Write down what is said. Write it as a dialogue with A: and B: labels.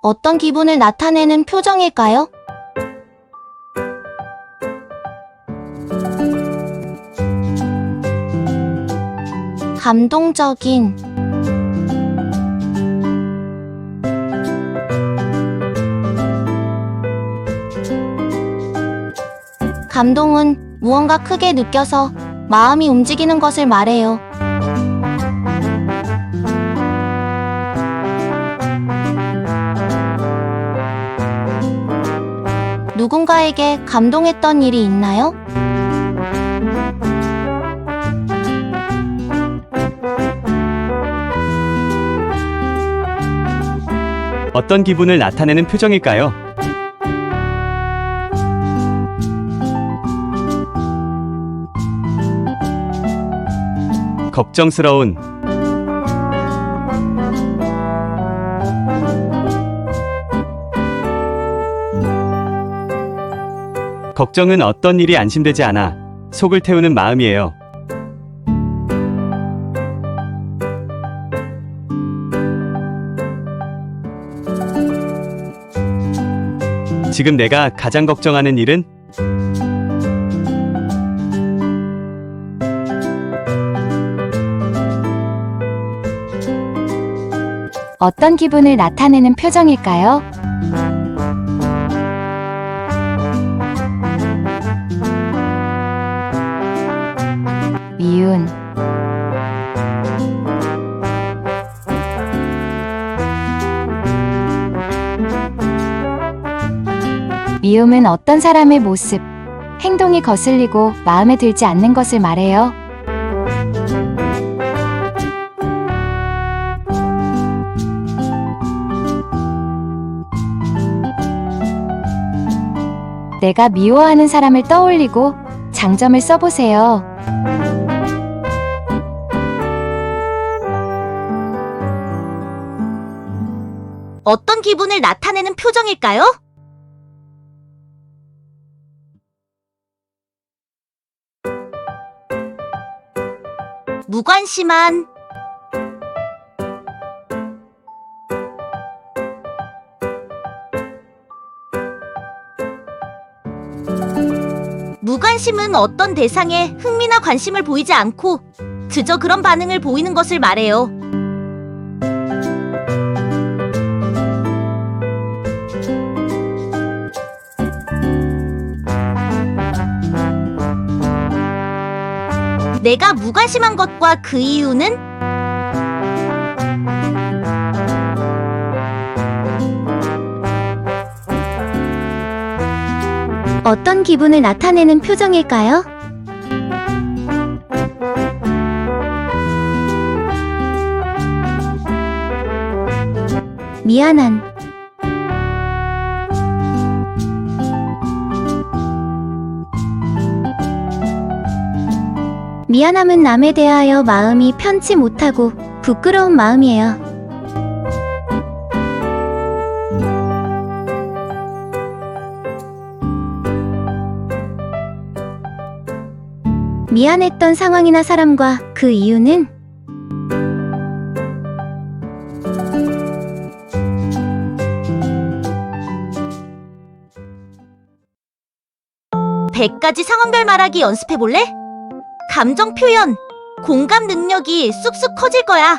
A: 어떤 기분을 나타내는 표정일까요? 감동적인 감동은 무언가 크게 느껴서 마음이 움직이는 것을 말해요. 누군가에게 감동했던 일이 있나요?
B: 어떤 기분을 나타내는 표정일까요? 걱정스러운 걱정은 어떤 일이 안심되지 않아 속을 태우는 마음이에요. 지금 내가 가장 걱정하는 일은
A: 어떤 기분을 나타내는 표정일까요? 미운 미움은 어떤 사람의 모습, 행동이 거슬리고 마음에 들지 않는 것을 말해요. 내가 미워하는 사람을 떠올리고 장점을 써보세요. 어떤 기분을 나타내는 표정일까요? 무관심한 무관심은 어떤 대상에 흥미나 관심을 보이지 않고 그저 그런 반응을 보이는 것을 말해요. 내가 무관심한 것과 그 이유는 어떤 기분을 나타내는 표정일까요? 미안한 미안함은 남에 대하여 마음이 편치 못하고 부끄러운 마음이에요. 미안했던 상황이나 사람과 그 이유는 (100가지) 상황별 말하기 연습해 볼래? 감정 표현, 공감 능력이 쑥쑥 커질 거야.